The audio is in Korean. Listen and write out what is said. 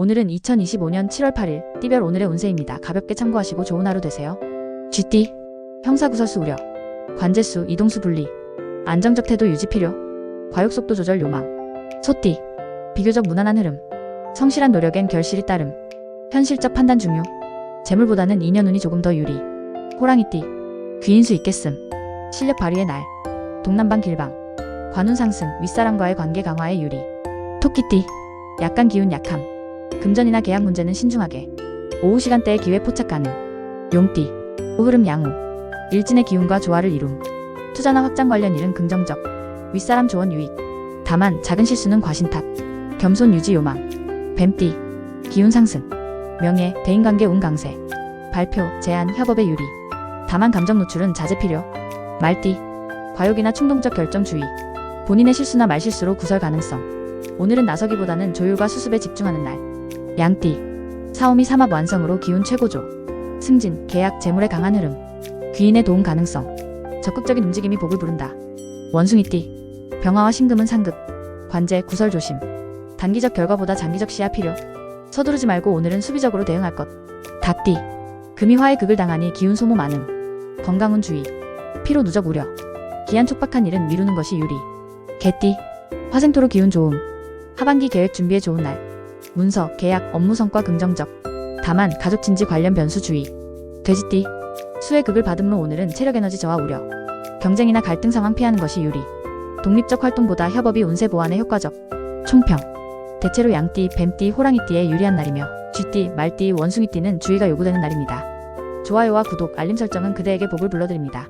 오늘은 2025년 7월 8일 띠별 오늘의 운세입니다. 가볍게 참고하시고 좋은 하루 되세요. 쥐띠 형사구설수 우려 관제수 이동수 분리 안정적 태도 유지 필요 과욕속도 조절 요망 소띠 비교적 무난한 흐름 성실한 노력엔 결실이 따름 현실적 판단 중요 재물보다는 인연 운이 조금 더 유리 호랑이띠 귀인수 있겠음 실력 발휘의 날 동남방 길방 관운 상승 윗사람과의 관계 강화에 유리 토끼띠 약간 기운 약함 금전이나 계약 문제는 신중하게. 오후 시간대에 기회 포착 가능. 용띠. 오흐름 양호. 일진의 기운과 조화를 이룸 투자나 확장 관련 일은 긍정적. 윗사람 조언 유익. 다만 작은 실수는 과신 탓 겸손 유지 요망. 뱀띠. 기운 상승. 명예 대인관계 운 강세. 발표 제안 협업의 유리. 다만 감정 노출은 자제 필요. 말띠. 과욕이나 충동적 결정 주의. 본인의 실수나 말실수로 구설 가능성. 오늘은 나서기보다는 조율과 수습에 집중하는 날 양띠. 사오미 삼합 완성으로 기운 최고조 승진 계약 재물의 강한 흐름. 귀인의 도움 가능성. 적극적인 움직임이 복을 부른다. 원숭이띠. 병화와 신금은 상급. 관제 구설 조심. 단기적 결과보다 장기적 시야 필요. 서두르지 말고 오늘은 수비적으로 대응할 것. 닭띠. 금이 화의 극을 당하니 기운 소모 많음. 건강운 주의. 피로 누적 우려. 기한 촉박한 일은 미루는 것이 유리. 개띠. 화생토로 기운 좋음. 하반기 계획 준비에 좋은 날 문서 계약 업무 성과 긍정적. 다만 가족 친지 관련 변수 주의. 돼지띠. 수의 극을 받음로 오늘은 체력 에너지 저하 우려. 경쟁이나 갈등 상황 피하는 것이 유리. 독립적 활동보다 협업이 운세 보완에 효과적. 총평. 대체로 양띠, 뱀띠, 호랑이띠에 유리한 날이며 쥐띠, 말띠, 원숭이띠는 주의가 요구되는 날입니다. 좋아요와 구독, 알림 설정은 그대에게 복을 불러드립니다.